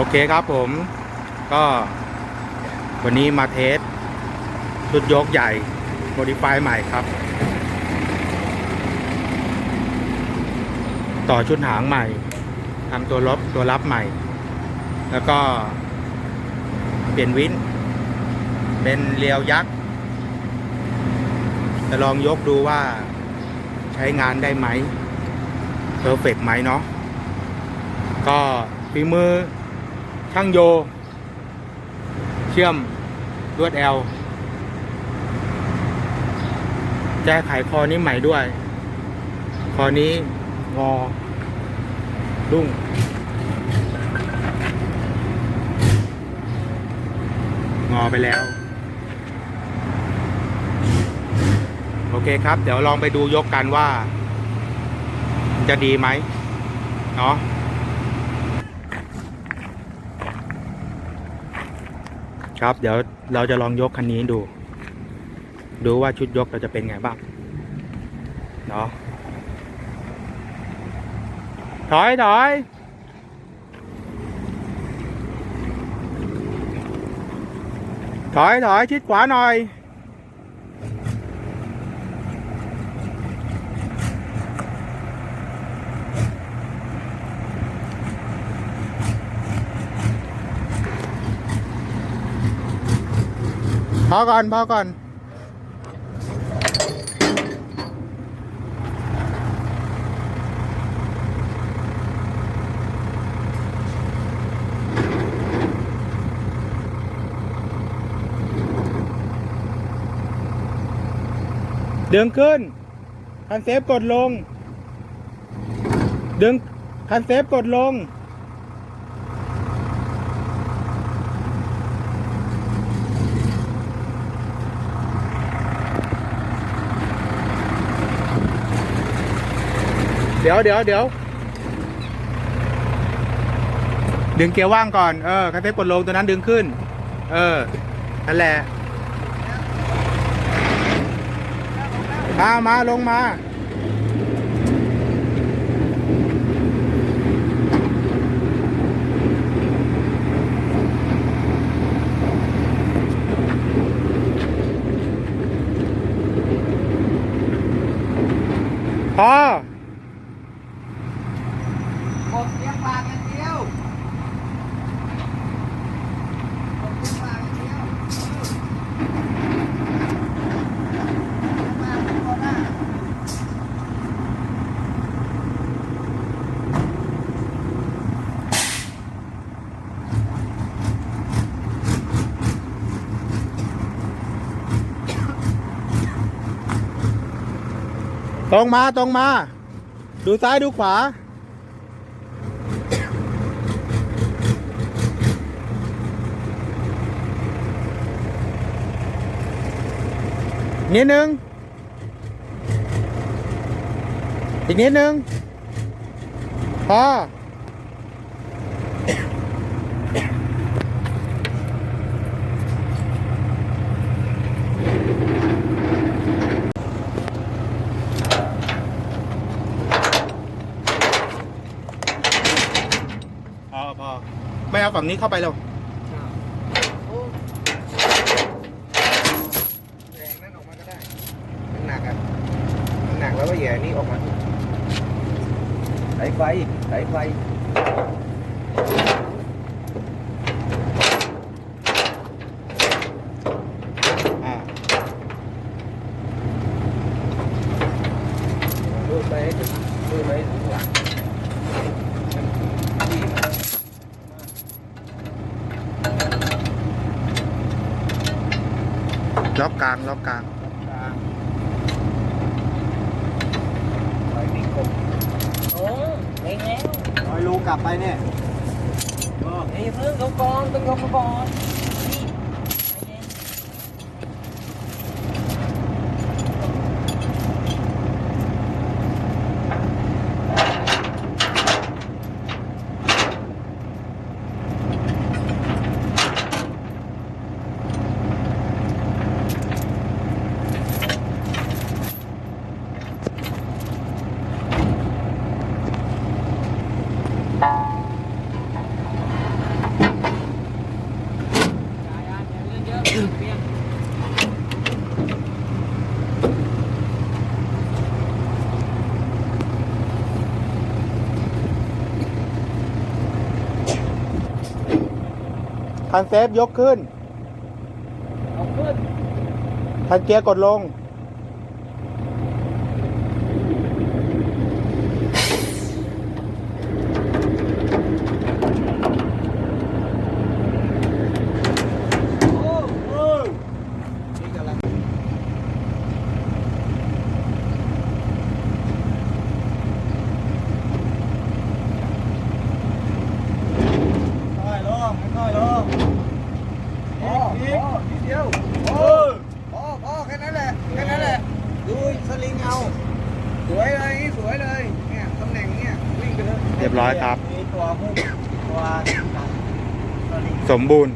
โอเคครับผม ก็วันนี้มาเทสชุดยกใหญ่โมดิฟายใหม่ครับ ต่อชุดหางใหม่ทำตัวลบตัวรับใหม่ แล้วก็เปลี่ยนวินเป็นเรียวยักษ์จะลองยกดูว่าใช้งานได้ไหมเพอร์เฟกไหมเนาะก็ฝีมือ ช่างโย เชื่อมลวดแอลแก้ไขคอนี้ใหม่ด้วย คอนี้งอรุ่งงอไปแล้ว โอเคครับ เดี๋ยวลองไปดูยกกันว่ามันจะดีไหมเนาะ ครับ เดี๋ยวเราจะลองยกคันนี้ดู ดูว่าชุดยกเราจะเป็นไงบ้าง เนาะถอยถอยถอยถอยชิดขวาหน่อย พอก่อนพอก่อน ดึงขึ้น คันเซฟกดลง ดึง คันเซฟกดลง เดี๋ยวเดี๋ยวเดี๋ยวดึงเกียร์ว่างก่อนเออคันเทปกดลงตัวนั้นดึงขึ้น เออนั่นแหละมามาลงมา พอ กดเสียงปากอย่างเดียวกดเสียงปากอย่างเดียวมาเป็นคนหน้า ตรงมาตรงมา ดูซ้ายดูขวา นิดนึง อีกนิดนึง พอ พอพอไม่เอา ฝั่งนี้เข้าไปแล้วโอ้แรงนั่นออกมาก็ได้มันหนักอะมันหนักแล้วก็แย่นี่ออกมาสายไฟสายไฟอ่าดูดไปให้ถึงดูดไปให้ถึงหลังมันดีนะ ล็อกกลางล็อกกลางกลางไฟมีคมโอ้เองแล้วร้อยรูกลับไปเนี่ยเอ้ยเพิ่งยกก่อนต้องยกมาก่อนนี่ คันเซฟยกขึ้น เอาขึ้น คันเกียร์กดลง โอ้โห นี่กำลัง ค่อยลงค่อยลง พอพอนิดเดียวพอพอพอแค่นั้นแหละแค่นั้นแหละดูสลิงเอาสวยเลยนี่สวยเลยเนี่ยตำแหน่งเนี่ยวิ่งไปเล ยเรียบร้อยครับ มีตัวหุ้มตัวกันตัวลิงสมบูรณ์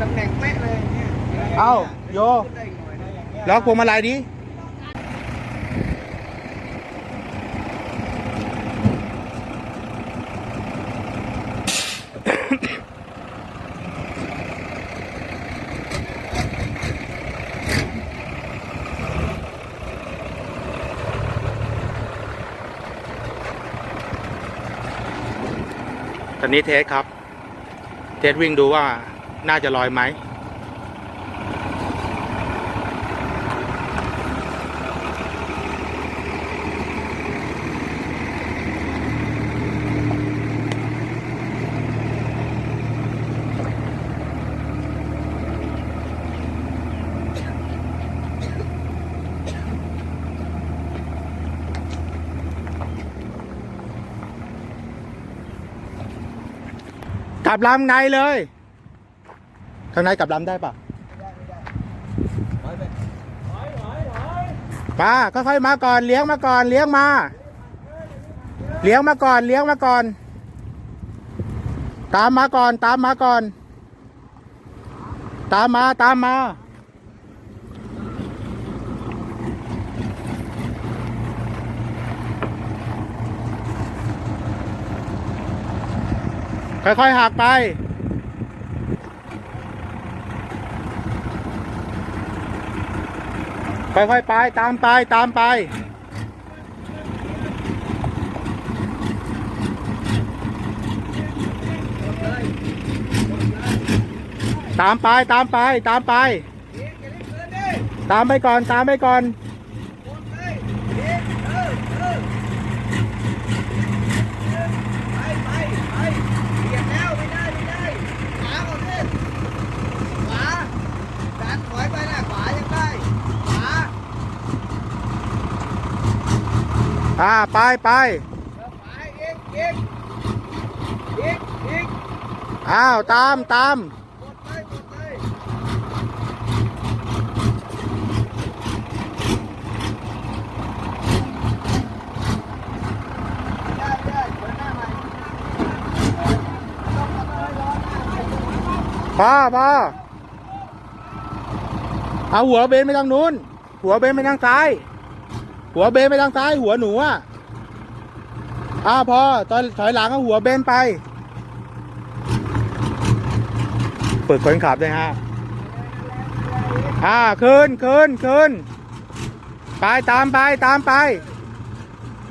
ตำแหน่งเป๊ะเลยเนี่ยเอ้าโย ขึ้นได้อีกหน่อยนะล็อกพวงมาลัยดิ อนนี้เทสครับ เทสวิ่งดูว่าน่าจะลอยไหม ลับลำในเลยข้างในกลับลำได้ปะมาค่อยๆมาก่อนเลี้ยงมาก่อนเลี้ยงมา เลี้ยงมาก่อนเลี้ยงมาก่อน ตามมาก่อนตามมาก่อน ตามมาตามมา ค่อยๆหักไป ค่อยๆไป ตามไป ตามไป ตามไป ตามไป ตามไป ตามไปก่อน ตามไปก่อน หมดเลยเอ๊ะเออเออไปไปไปเบียดแล้วไม่ได้ไม่ได้ขวาก่อนสิขวาดันถอยไปนะขวายังได้ขวา อ่าไปไปเออขวาอีกอีกอีกอีกอ้าวตามตามมดเลยหมดเลยได้ได้เปิดหน้ามาเลยร้อนหน้าใหม่พอพอเอาหัวเบนไปทางนู้น หัวเบนไปทางซ้าย หัวเบนไปทางซ้ายหัวหนูอะอ้าวพอตอนถอยหลังเอาหัวเบนไปฝึกคนขับด้วยฮะอ่าขึ้นขึ้นขึ้นไปตามไปตามไป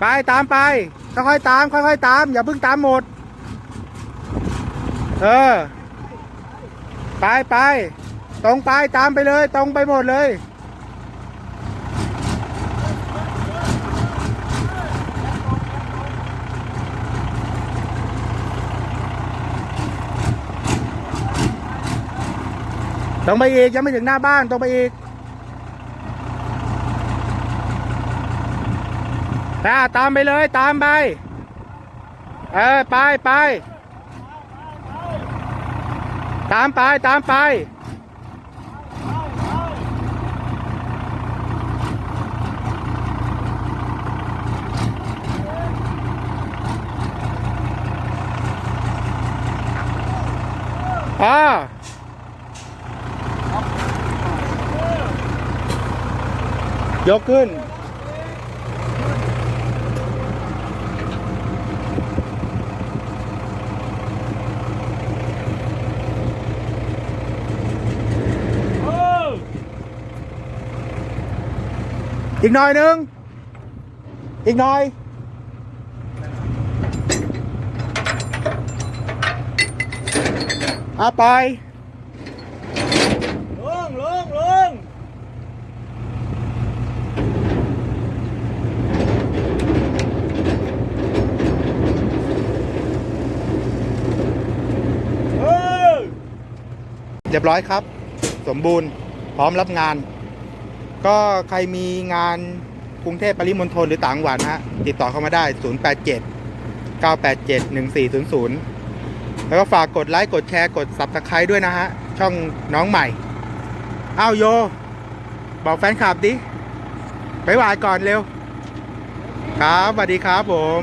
ไปตามไปค่อยๆตามค่อยๆตาม อย่าเพิ่งตามหมด เออ ไปไปตรงไปตามไปเลย ตรงไปหมดเลย ตรงไปอีกยังไม่ถึงหน้าบ้านตรงไปอีกอ่าตามไปเลยตามไป เออไปไป ตามไปตามไป อ่า ยกขึ้น อีกหน่อยนึง อีกหน่อย อะไป ลงลงลงเออ เรียบร้อยครับ สมบูรณ์พร้อมรับงาน ก็ใครมีงานกรุงเทพปริมณฑลหรือต่างจังหวัดนะฮะติดต่อเข้ามาได้ 087 987 1400 แล้วก็ฝากกดไลค์กดแชร์กด Subscribe ด้วยนะฮะ ช่องน้องใหม่ อ้าวโย บอกแฟนคลับดิบ๊ายบายก่อนเร็ว ครับสวัสดีครับผม